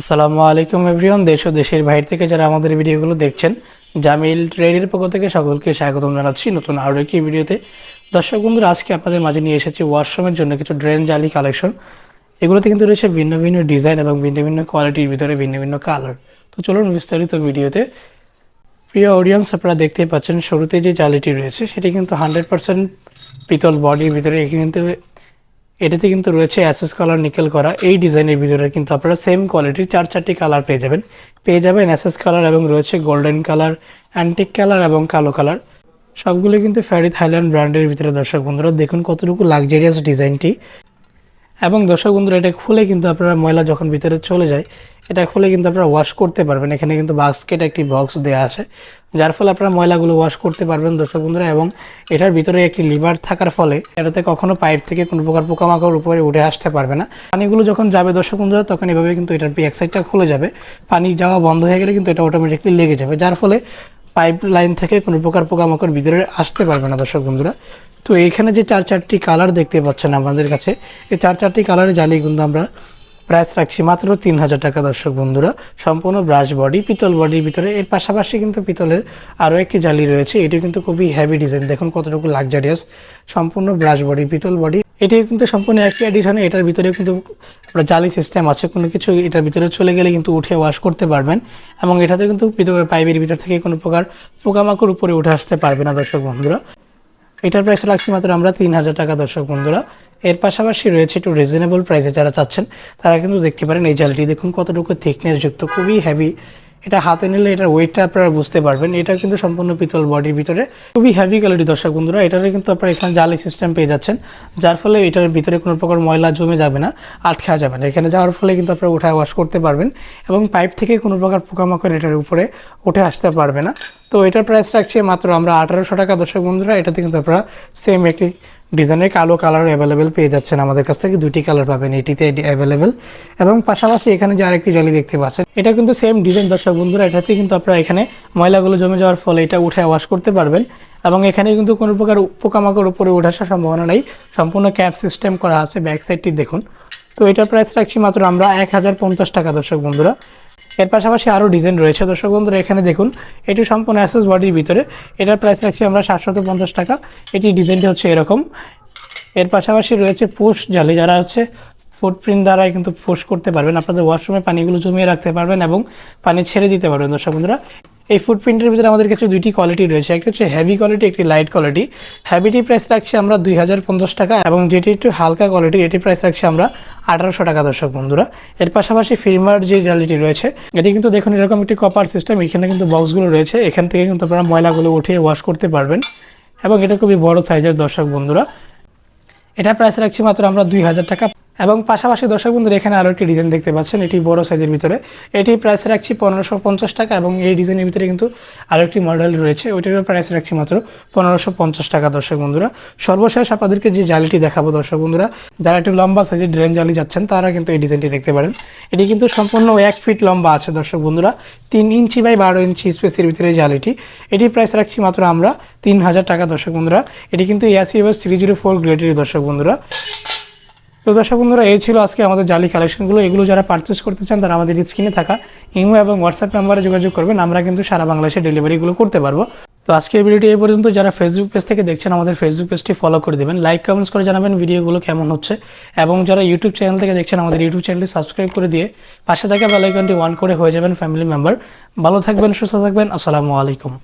আসসালামু আলাইকুম এভরিওয়ান, দেশ ও দেশের বাইরে থেকে যারা আমাদের ভিডিওগুলো দেখছেন, জামিল ট্রেডের পক্ষ থেকে সকলকে স্বাগতম জানাচ্ছি নতুন আরও একটি ভিডিওতে। দর্শক বন্ধুরা, আজকে আপনাদের মাঝে নিয়ে এসেছি ওয়াশরুমের জন্য কিছু ড্রেন জালি কালেকশন। এগুলোতে কিন্তু রয়েছে ভিন্ন ভিন্ন ডিজাইন এবং ভিন্ন ভিন্ন কোয়ালিটির ভিতরে ভিন্ন ভিন্ন কালার। তো চলুন বিস্তারিত ভিডিওতে। প্রিয় অডিয়েন্স আপনারা দেখতেই পাচ্ছেন, শুরুতে যে জালিটি রয়েছে, সেটি কিন্তু হান্ড্রেড পার্সেন্ট পিতল বডির ভিতরে এখানে কিন্তু এটাতে কিন্তু রয়েছে অ্যাসেস কালার নিকেল করা। এই ডিজাইনের ভিতরে কিন্তু আপনারা সেম কোয়ালিটির চার চারটি কালার পেয়ে যাবেন। পেয়ে যাবেন অ্যাসেস কালার এবং রয়েছে গোল্ডেন কালার অ্যান্টিক কালার এবং কালো কালার সবগুলো কিন্তু ফ্যারি থাইল্যান্ড ব্র্যান্ডের ভিতরে দর্শক বন্ধুরা, দেখুন কতটুকু লাক্সারিয়াস ডিজাইনটি এবং দর্শক বন্ধুরা, এটা খুলে কিন্তু আপনারা ময়লা যখন ভিতরে চলে যায় এটা খুলে কিন্তু আপনারা ওয়াশ করতে পারবেন। এখানে কিন্তু বাস্কেট একটি বক্স দেওয়া আছে। যার ফলে আপনারা ময়লাগুলো ওয়াশ করতে পারবেন দর্শক বন্ধুরা এবং এটার ভিতরে একটি লিভার থাকার ফলে এটাতে কখনো পাইপ থেকে কোনো প্রকার পোকামাকড় উপরে উঠে আসতে পারবে না। পানিগুলো যখন যাবে দর্শক বন্ধুরা, তখন এভাবে কিন্তু এটার এক সাইডটা খুলে যাবে। পানি যাওয়া বন্ধ হয়ে গেলে কিন্তু এটা অটোমেটিকলি লেগে যাবে, যার ফলে পাইপ লাইন থেকে কোনো প্রকার পোকামাকড় ভিতরে আসতে পারবে না দর্শক বন্ধুরা। তো এইখানে যে চার চারটি কালার দেখতে পাচ্ছেন আমাদের কাছে, এই চার চারটি কালারে জালি কিন্তু আমরা প্রাইস রাখছি মাত্র তিন হাজার টাকা, দর্শক বন্ধুরা। সম্পূর্ণ ব্রাশ বডি, পিতল বডির ভিতরে। এর পাশাপাশি কিন্তু পিতলের আরও একটি জালি রয়েছে। এটি কিন্তু খুবই হেভি ডিজাইন দেখুন কতটুকু লাক্সারিয়াস সম্পূর্ণ ব্রাশ বডি, পিতল বডি। এটি কিন্তু সম্পূর্ণ একই এডিশনে এটার ভিতরে কিন্তু আপনার জালি সিস্টেম আছে। কোনো কিছু এটার ভিতরে চলে গেলে কিন্তু উঠে ওয়াশ করতে পারবেন এবং এটাতে কিন্তু পিতলের পাইপের ভিতর থেকে কোনো প্রকার পোকামাকড় উপরে উঠে আসতে পারবে না, দর্শক বন্ধুরা। এটার প্রাইস রাখছি মাত্র আমরা তিন হাজার টাকা, দর্শক বন্ধুরা। এর পাশাপাশি রয়েছে একটু রিজনেবল প্রাইসে যারা চাচ্ছেন, তারা কিন্তু দেখতে পারেন এই জালটি দেখুন কতটুকু থিকনেস যুক্ত, খুবই হেভি এটা হাতে নিলে এটার ওয়েটটা আপনারা বুঝতে পারবেন। এটা কিন্তু সম্পূর্ণ পিতল বডির ভিতরে। খুবই হেভি কোয়ালিটি দর্শক বন্ধুরা এটারে কিন্তু আপনারা এখানে জালি সিস্টেম পেয়ে যাচ্ছেন। যার ফলে এটার ভিতরে কোনো প্রকার ময়লা জমে যাবে না, আটকা যাবে না। এখানে যাওয়ার ফলে কিন্তু আপনারা উঠায় ওয়াশ করতে পারবেন এবং পাইপ থেকে কোনো প্রকার পোকামাকড় এটার উপরে উঠে আসতে পারবে না। তো এটার প্রাইস রাখছে মাত্র আমরা আঠারোশো টাকা। দর্শক বন্ধুরা, এটাতে কিন্তু আপনারা সেম একটি ডিজাইনের কালো কালার অ্যাভেলেবেল পেয়ে যাচ্ছেন আমাদের কাছ থেকে। দুটি কালার পাবেন, এটিতে অ্যাভেলেবেল এবং পাশাপাশি এখানে যে আরেকটি জালি দেখতে পাচ্ছেন, এটা কিন্তু সেম ডিজাইন দর্শক বন্ধুরা এটাতে কিন্তু আপনারা এখানে ময়লাগুলো জমে যাওয়ার ফলে এটা উঠে ওয়াশ করতে পারবেন। এবং এখানে কিন্তু কোনো প্রকার পোকামাকড় উপরে উঠে আসার সম্ভাবনা নেই। সম্পূর্ণ ক্যাপ সিস্টেম করা আছে ব্যাক সাইডটি দেখুন। তো এটার প্রাইস রাখছি মাত্র আমরা এক হাজার পঞ্চাশ টাকা, দর্শক বন্ধুরা। এর পাশাপাশি আরও ডিজাইন রয়েছে। দর্শক বন্ধুরা, এখানে দেখুন, এটি সম্পূর্ণ অ্যাসেস বডির ভিতরে। এটার প্রাইস রাখছি আমরা সাতশত পঞ্চাশ টাকা। এটি ডিজাইনটি হচ্ছে এরকম। এর পাশাপাশি রয়েছে পোষ জালি যারা হচ্ছে ফুটপ্রিন্ট দ্বারাই কিন্তু পোষ করতে পারবেন। আপনাদের ওয়াশরুমে পানিগুলো জমিয়ে রাখতে পারবেন এবং পানি ছেড়ে দিতে পারবেন। দর্শক বন্ধুরা এই ফুটপ্রিন্টের ভিতরে আমাদের কাছে দুইটি কোয়ালিটি রয়েছে। একটা হচ্ছে হেভি কোয়ালিটি একটি লাইট কোয়ালিটি হেভিটি প্রাইস রাখছি আমরা দুই হাজার পঞ্চাশ টাকা এবং যেটি একটু হালকা কোয়ালিটি এটি প্রাইস রাখছি আমরা আঠারোশো টাকা, দর্শক বন্ধুরা। এর পাশাপাশি ফিরমার যে কোয়ালিটি রয়েছে, এটি কিন্তু দেখুন এরকম একটি কপার সিস্টেম এখানে কিন্তু বক্সগুলো রয়েছে। এখান থেকে কিন্তু আপনারা ময়লাগুলো উঠিয়ে ওয়াশ করতে পারবেন এবং এটা খুবই বড় সাইজের দর্শক বন্ধুরা। এটা প্রাইস রাখছি মাত্র আমরা দুই হাজার টাকা। এবং পাশাপাশি দর্শক বন্ধুরা, এখানে আরও একটি ডিজাইন দেখতে পাচ্ছেন, এটি বড় সাইজের ভিতরে। এটি প্রাইস রাখছি পনেরোশো পঞ্চাশ টাকা এবং এই ডিজাইনের ভিতরে কিন্তু আরও একটি মডেল রয়েছে, ওইটারও প্রাইস রাখছি মাত্র পনেরোশো পঞ্চাশ টাকা দর্শক বন্ধুরা। সর্বশেষ আপনাদেরকে যে জালিটি দেখাবো দর্শক বন্ধুরা, যারা একটু লম্বা সাইজের ড্রেন জালি যাচ্ছেন, তারা কিন্তু এই ডিজাইনটি দেখতে পারেন। এটি কিন্তু সম্পূর্ণ এক ফিট লম্বা আছে দর্শক বন্ধুরা, তিন ইঞ্চি বাই বারো ইঞ্চি স্পেসের ভিতরে জালিটি। এটি প্রাইস রাখছি মাত্র আমরা তিন হাজার টাকা দর্শক বন্ধুরা। এটি কিন্তু এসি থ্রি জিরো ফোর গ্রেডের দর্শক বন্ধুরা। তো দর্শক বন্ধুরা, এই ছিল আজকে আমাদের জালি কালেকশনগুলো এগুলো যারা পারচেস করতে চান, তারা আমাদের স্ক্রিনে থাকা ইমো এবং হোয়াটসঅ্যাপ নাম্বারে যোগাযোগ করবেন। আমরা কিন্তু সারা বাংলাদেশে ডেলিভারিগুলো করতে পারব। তো আজকে ভিডিওটি এই পর্যন্ত। যারা ফেসবুক পেজ থেকে দেখছেন, আমাদের ফেসবুক পেজটি ফলো করে দেবেন। লাইক কমেন্টস করে জানাবেন ভিডিওগুলো কেমন হচ্ছে। এবং যারা ইউটিউব চ্যানেল থেকে দেখছেন, আমাদের ইউটিউব চ্যানেলটি সাবস্ক্রাইব করে দিয়ে পাশে থাকা বেলাইকনটি ওয়ান করে হয়ে যাবেন ফ্যামিলি মেম্বার ভালো থাকবেন, সুস্থ থাকবেন। আসসালামু আলাইকুম।